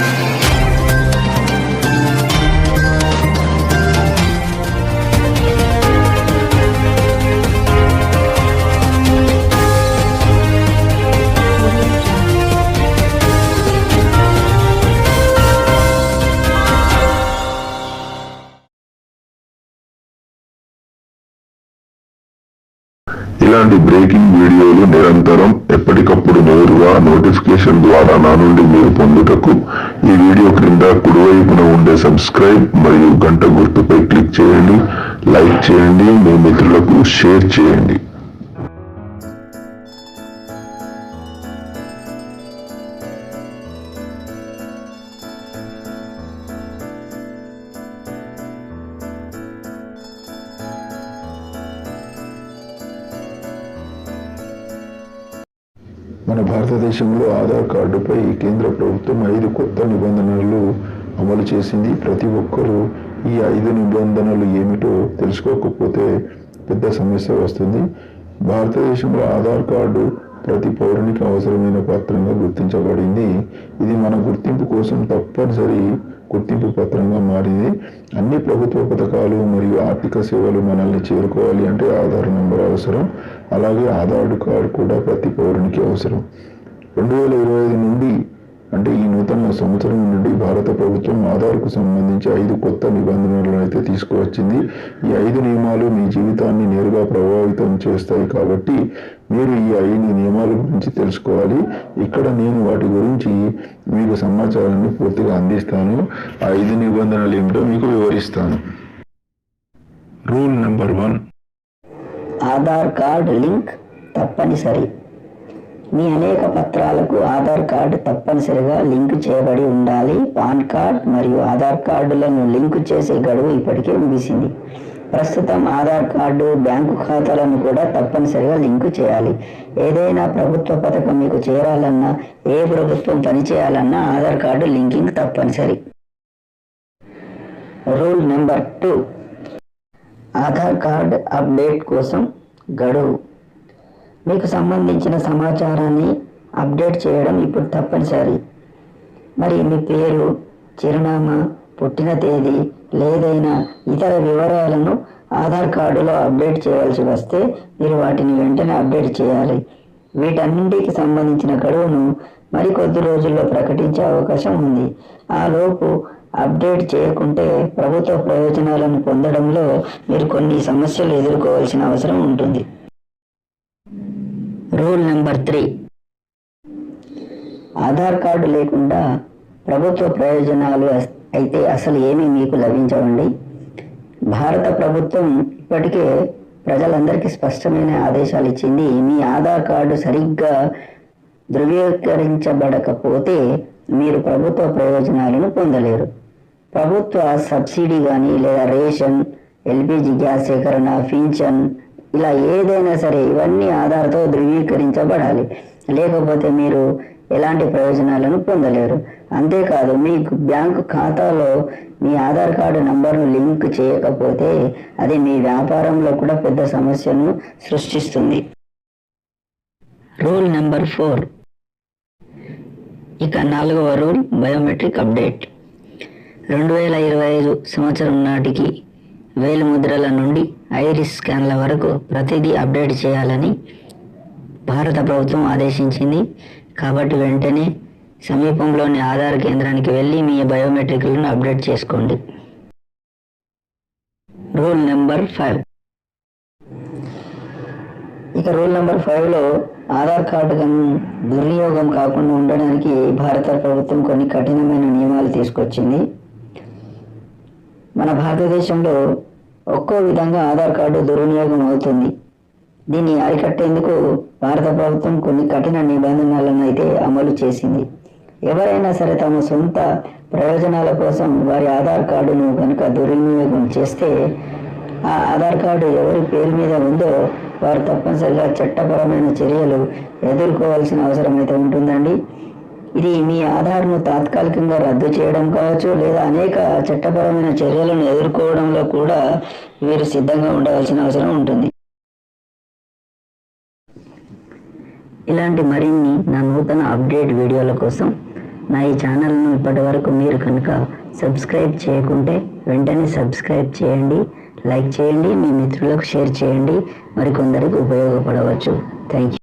Thank you. ఇలాంటి breaking వీడియోలు నిరంతరం ఎప్పటికప్పుడు నేరుగా నోటిఫికేషన్ ద్వారా నా నుండి మీరు పొందుటకు ఈ వీడియో క్రింద కుడివైపున ఉండే సబ్స్క్రైబ్ మరియు గంట గుర్తుపై క్లిక్ చేయండి లైక్ చేయండి మీ మిత్రులకు షేర్ చేయండి. మన భారతదేశంలో ఆధార్ కార్డుపై కేంద్ర ప్రభుత్వం ఐదు కొత్త నిబంధనలు అమలు చేసింది. ప్రతి ఒక్కరూ ఈ ఐదు నిబంధనలు ఏమిటో తెలుసుకోకపోతే పెద్ద సమస్య వస్తుంది. భారతదేశంలో ఆధార్ కార్డు ప్రతి పౌరునికి అవసరమైన పత్రంగా గుర్తించబడింది. ఇది మన గుర్తింపు కోసం తప్పనిసరి గుర్తింపు పత్రంగా మారింది. అన్ని ప్రభుత్వ పథకాలు మరియు ఆర్థిక సేవలు మనల్ని చేరుకోవాలి అంటే ఆధార్ నెంబర్ అవసరం. అలాగే ఆధార్ కార్డు కూడా ప్రతి పౌరునికి అవసరం. రెండు వేల ఇరవై ఐదు నుండి అంటే ఈ నూతన సంవత్సరం నుండి భారత ప్రభుత్వం ఆధార్కు సంబంధించి ఐదు కొత్త నిబంధనలను అయితే తీసుకువచ్చింది. ఈ ఐదు నియమాలు మీ జీవితాన్ని నేరుగా ప్రభావితం చేస్తాయి కాబట్టి మీరు ఈ ఐదు నియమాల గురించి తెలుసుకోవాలి. ఇక్కడ నేను వాటి గురించి మీకు సమాచారాన్ని పూర్తిగా అందిస్తాను. ఆ ఐదు నిబంధనలు ఏమిటో మీకు వివరిస్తాను. Rule number one. Aadhaar card link తప్పనిసరి. మీ అనేక పత్రాలకు ఆధార్ కార్డు తప్పనిసరిగా లింక్ చేయబడి ఉండాలి. పాన్ కార్డ్ మరియు ఆధార్ కార్డులను లింక్ చేసే గడువు ఇప్పటికే ముగిసింది. ప్రస్తుతం ఆధార్ కార్డు బ్యాంకు ఖాతాలను కూడా తప్పనిసరిగా లింకు చేయాలి. ఏదైనా ప్రభుత్వ పథకం మీకు చేరాలన్నా ఏ ప్రభుత్వం పనిచేయాలన్నా ఆధార్ కార్డు లింకింగ్ తప్పనిసరి. Rule number two. Aadhaar card update కోసం గడువు. మీకు సంబంధించిన సమాచారాన్ని అప్డేట్ చేయడం ఇప్పుడు తప్పనిసరి. మరి మీ పేరు చిరునామా పుట్టిన తేదీ లేదైనా ఇతర వివరాలను ఆధార్ కార్డులో అప్డేట్ చేయవలసి వస్తే మీరు వాటిని వెంటనే అప్డేట్ చేయాలి. వీటన్నింటికి సంబంధించిన గడువును మరికొద్ది రోజుల్లో ప్రకటించే అవకాశం ఉంది. ఆ లోపు అప్డేట్ చేయకుంటే ప్రభుత్వ ప్రయోజనాలను పొందడంలో మీరు కొన్ని సమస్యలు ఎదుర్కోవాల్సిన అవసరం ఉంటుంది. Rule number three. Aadhaar card లేకుండా ప్రభుత్వ ప్రయోజనాలు అయితే అసలు ఏమీ మీకు లభించవండి? భారత ప్రభుత్వం ఇప్పటికే ప్రజలందరికీ స్పష్టమైన ఆదేశాలు ఇచ్చింది మీ ఆధార్ కార్డు సరిగ్గా ధృవీకరించబడకపోతే మీరు ప్రభుత్వ ప్రయోజనాలను పొందలేరు. ప్రభుత్వ సబ్సిడీ కానీ లేదా రేషన్ ఎల్పిజి గ్యాస్ సేకరణ పింఛన్ ఇలా ఏదైనా సరే ఇవన్నీ ఆధార్తో ధృవీకరించబడాలి. లేకపోతే మీరు ఎలాంటి ప్రయోజనాలను పొందలేరు. అంతేకాదు మీకు బ్యాంకు ఖాతాలో మీ ఆధార్ కార్డు నంబర్ను లింక్ చేయకపోతే అది మీ వ్యాపారంలో కూడా పెద్ద సమస్యను సృష్టిస్తుంది. Rule number four. ఇక నాలుగవ రూల్ బయోమెట్రిక్ అప్డేట్. రెండు వేల ఇరవై ఐదు సంవత్సరం నాటికి వేలు ముద్రల నుండి ఐరిస్ స్కాన్ల వరకు ప్రతిదీ అప్డేట్ చేయాలని భారత ప్రభుత్వం ఆదేశించింది. కాబట్టి వెంటనే సమీపంలోని ఆధార్ కేంద్రానికి వెళ్ళి మీ బయోమెట్రిక్లను అప్డేట్ చేసుకోండి. Rule number five. ఇక రూల్ నెంబర్ ఫైవ్లో ఆధార్ కార్డు దుర్వినియోగం కాకుండా ఉండడానికి భారత ప్రభుత్వం కొన్ని కఠినమైన నియమాలు తీసుకొచ్చింది. మన భారతదేశంలో ఒక్కో విధంగా ఆధార్ కార్డు దుర్వినియోగం అవుతుంది. దీన్ని అరికట్టేందుకు భారత ప్రభుత్వం కొన్ని కఠిన నిబంధనలను అయితే అమలు చేసింది. ఎవరైనా సరే తమ సొంత ప్రయోజనాల కోసం వారి ఆధార్ కార్డును కనుక దుర్వినియోగం చేస్తే ఆ ఆధార్ కార్డు ఎవరి పేరు మీద ఉందో వారు తప్పనిసరిగా చట్టపరమైన చర్యలు ఎదుర్కోవాల్సిన అవసరం అయితే ఉంటుందండి. ఇది మీ ఆధార్ను తాత్కాలికంగా రద్దు చేయడం కావచ్చు లేదా అనేక చట్టపరమైన చర్యలను ఎదుర్కోవడంలో కూడా మీరు సిద్ధంగా ఉండవలసిన అవసరం ఉంటుంది. ఇలాంటి మరిన్ని నా నూతన అప్డేట్ వీడియోల కోసం నా ఈ ఛానల్ను ఇప్పటి వరకు మీరు కనుక సబ్స్క్రైబ్ చేయకుంటే వెంటనే సబ్స్క్రైబ్ చేయండి లైక్ చేయండి మీ మిత్రులకు షేర్ చేయండి. మరికొందరికి ఉపయోగపడవచ్చు. Thank you